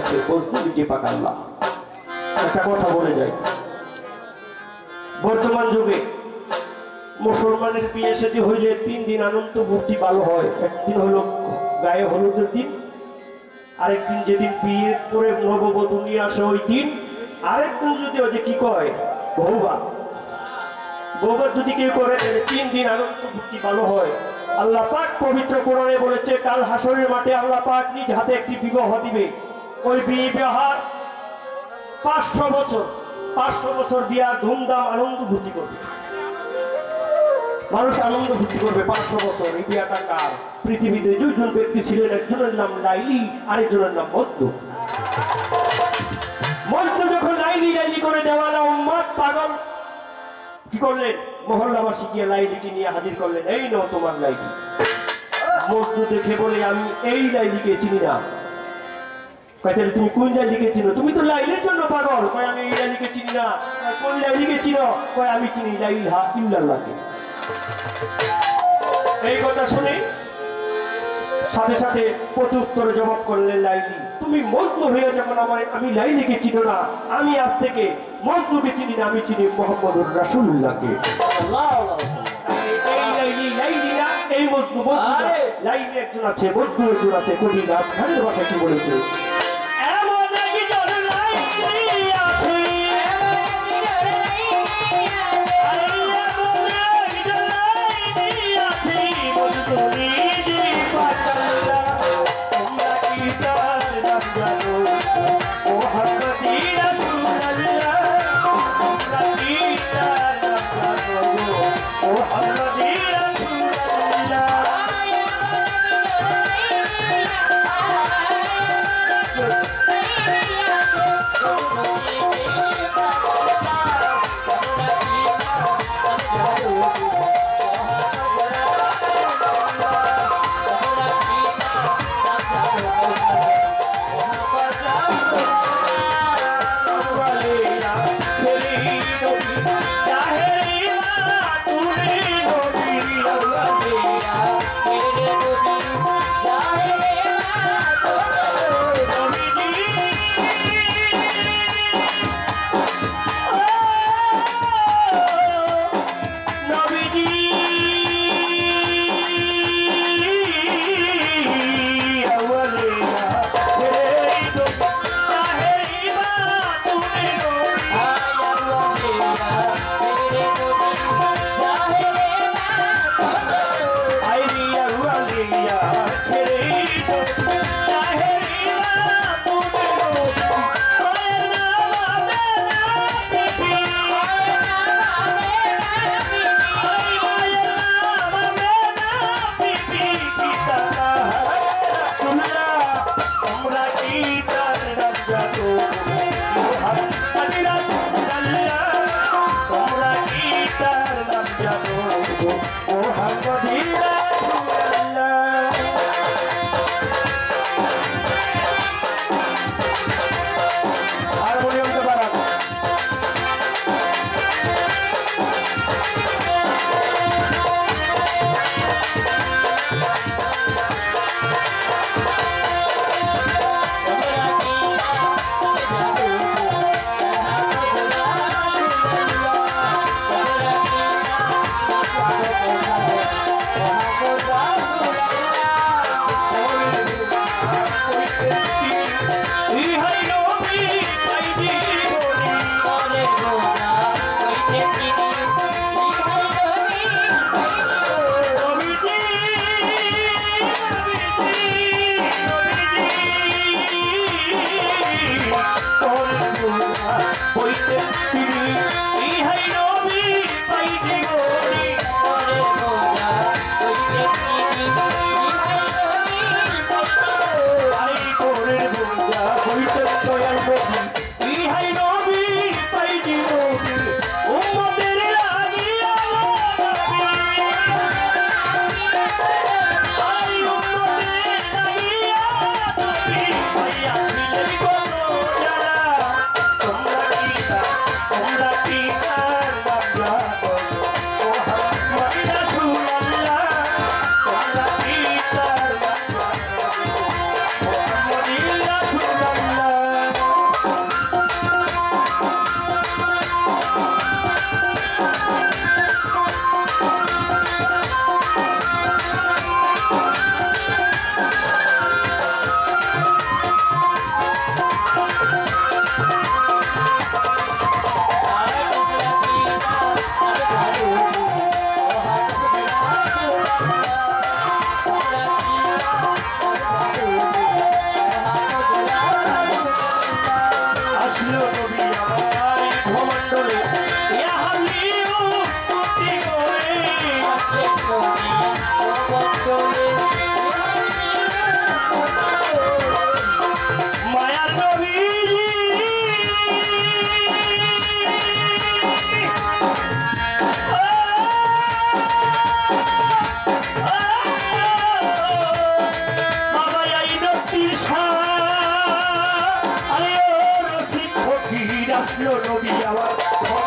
আছে বস্তু নিজে পাক আল্লাহ। একটা কথা বলে যাই। বর্তমান যুগে মুসলমানের বিয়ে সাথে হইলে তিন দিন আনন্দ ভর্তি ভালো হয়। একদিন হলো গায়ে হলুদের দিন, আরেকদিন যেদিন বিয়ে করে নববধূ নিয়ে আসে ওই দিন, আরেকদিন যদি ওই যে কি কয় বৌবা বৌবার যদি কেউ করে তিন দিন আনন্দ ভর্তি ভালো হয়। আল্লাহ পাক পবিত্র কোরআনে বলেছে, কাল হাসরের মাঠে আল্লাহ পাক নিজ হাতে একটি বিবাহ দিবে। ওই বিয়ে বিহার পাঁচশো বছর পাঁচশো বছর বিয়ার ধুমধাম আনন্দ ভর্তি করবে। মানুষ আনন্দ ভর্তি করবে পাঁচশো বছর, এই বিয়াটা কার? পৃথিবীতে দুইজন ব্যক্তি ছিলেন, একজনের নাম লাইলি, আরেকজনের নাম মদ্দু। মদ্দু যখন লাইলি লাইলি করে দেওয়ালা উম্মাদ পাগল, কি করলেন? মহল্লাবাসী গিয়ে লাইলিকে নিয়ে হাজির করলেন, এই নাও তোমার লাইলি। মদ্দু দেখে বলে, আমি এই লাইলিকে চিনি না। তাহলে তুমি কোন লাইলিকে চিনো তুমি তো লাইলের জন্য পাগল। কয় আমি এই লাইলিকে চিনি না। কোন লাইলিকে চিনো কয় আমি চিনি লাইলহা ইল্লাল্লাহকে। এই কথা শুনে সাথে সাথে প্রত্যুত্তরে জবাব করলেন লাইলি তুমি মজনু হয়ে যখন আমার আমি লাইলিকে চিনো না আমি আজ থেকে মজনুকে চিনি না আমি চিনি মোহাম্মদুর রাসূলুল্লাহকে। এই লাইলি লাইলি না এই মজনু! লাইলি একজন আছে মজনু একজন আছে কবি না খানের ভাষা কি বলেছে। আসলো নবী আমার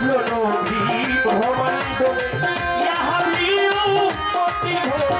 सुनो भी भवन को। यहाँ लियो पति हो।